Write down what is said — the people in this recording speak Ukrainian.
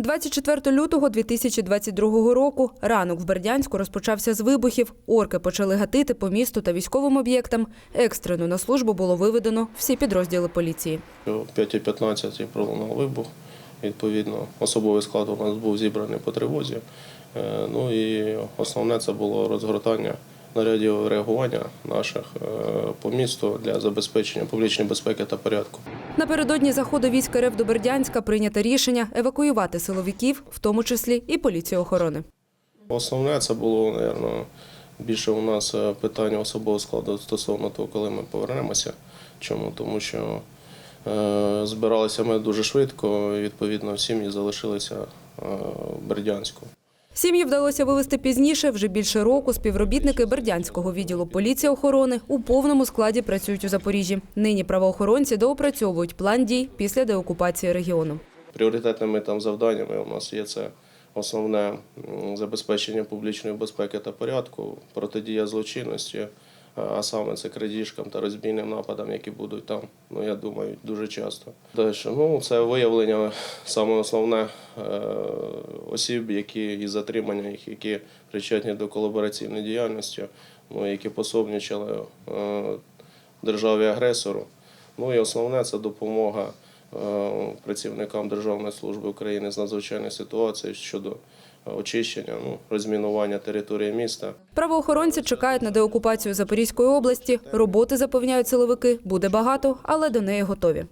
24 лютого 2022 року ранок в Бердянську розпочався з вибухів. Орки почали гатити по місту та військовим об'єктам. Екстрено на службу було виведено всі підрозділи поліції. О 5.15 пролунав вибух. Відповідно, особовий склад у нас був зібраний по тривозі. Е, Ну і основне це було розгортання нарядів реагування наших е, по місту для забезпечення публічної безпеки та порядку. Напередодні заходу військ РФ до Бердянська прийнято рішення евакуювати силовиків, в тому числі і поліцію охорони. Основне це було, мабуть, більше у нас е, питання особового складу стосовно того, коли ми повернемося. Чому? Тому що е, збиралися ми дуже швидко, і відповідно сім'ї залишилися е, в Бердянську. Сім'ї вдалося вивезти пізніше. Вже більше року співробітники Бердянського відділу поліції охорони у повному складі працюють у Запоріжжі. Нині правоохоронці доопрацьовують план дій після деокупації регіону. Пріоритетними там завданнями у нас є це основне забезпечення публічної безпеки та порядку, протидія злочинності, а- саме це крадіжкам та розбійним нападам, які будуть там, ну я думаю, дуже часто. Далі, ну це виявлення саме основне е, осіб, які і затримання їх, які причетні до колабораційної діяльності, ну, які пособничали е, державі агресору. Ну і основне це допомога працівникам Державної служби України з надзвичайних ситуацій щодо очищення, ну, розмінування території міста. Правоохоронці чекають на деокупацію Запорізької області. Роботи запевняють силовики буде багато, але до неї готові.